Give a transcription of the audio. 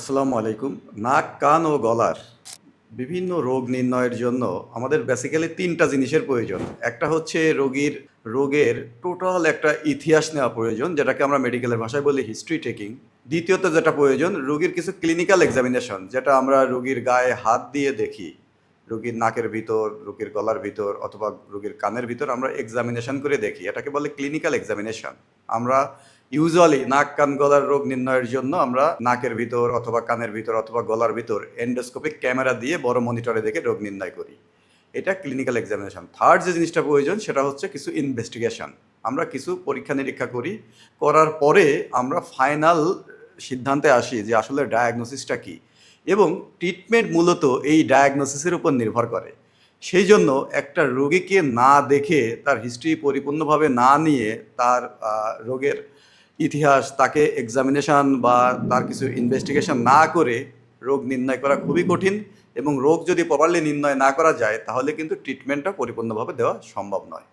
আসসালামু আলাইকুম। নাক, কান ও গলার বিভিন্ন রোগ নির্ণয়ের জন্য আমাদের বেসিক্যালি তিনটা জিনিসের প্রয়োজন। একটা হচ্ছে রোগীর, রোগের টোটাল একটা ইতিহাস নেওয়া প্রয়োজন, যেটাকে আমরা মেডিকেলের ভাষায় বলি হিস্ট্রি টেকিং দ্বিতীয়ত যেটা প্রয়োজন, রোগীর কিছু ক্লিনিক্যাল এক্সামিনেশন যেটা আমরা রোগীর গায়ে হাত দিয়ে দেখি। রোগীর নাকের ভিতর, রোগীর গলার ভিতর, অথবা রোগীর কানের ভিতর আমরা এক্সামিনেশন করে দেখি। এটাকে বলে ক্লিনিক্যাল এক্সামিনেশন আমরা ইউজুয়ালি নাক কান গলার রোগ নির্ণয়ের জন্য আমরা নাকের ভিতর অথবা কানের ভিতর অথবা গলার ভিতর এন্ডোস্কোপিক ক্যামেরা দিয়ে বড় মনিটরে দেখে রোগ নির্ণয় করি। এটা ক্লিনিক্যাল এক্সামিনেশন থার্ড যে জিনিসটা প্রয়োজন, সেটা হচ্ছে কিছু ইনভেস্টিগেশন আমরা কিছু পরীক্ষা নিরীক্ষা করি। করার পরে আমরা ফাইনাল সিদ্ধান্তে আসি যে আসলে ডায়াগনোসিসটা কী। এবং ট্রিটমেন্ট মূলত এই ডায়াগনোসিসের উপর নির্ভর করে। সেই জন্য একটা রোগীকে না দেখে, তার হিস্ট্রি পরিপূর্ণভাবে না নিয়ে তার রোগের ইতিহাস, তাকে এক্সামিনেশন বা তার কিছু ইনভেস্টিগেশন না করে রোগ নির্ণয় করা খুবই কঠিন এবং রোগ যদি প্রপারলি নির্ণয় না করা যায়, তাহলে কিন্তু ট্রিটমেন্টটা পরিপূর্ণভাবে দেওয়া সম্ভব নয়।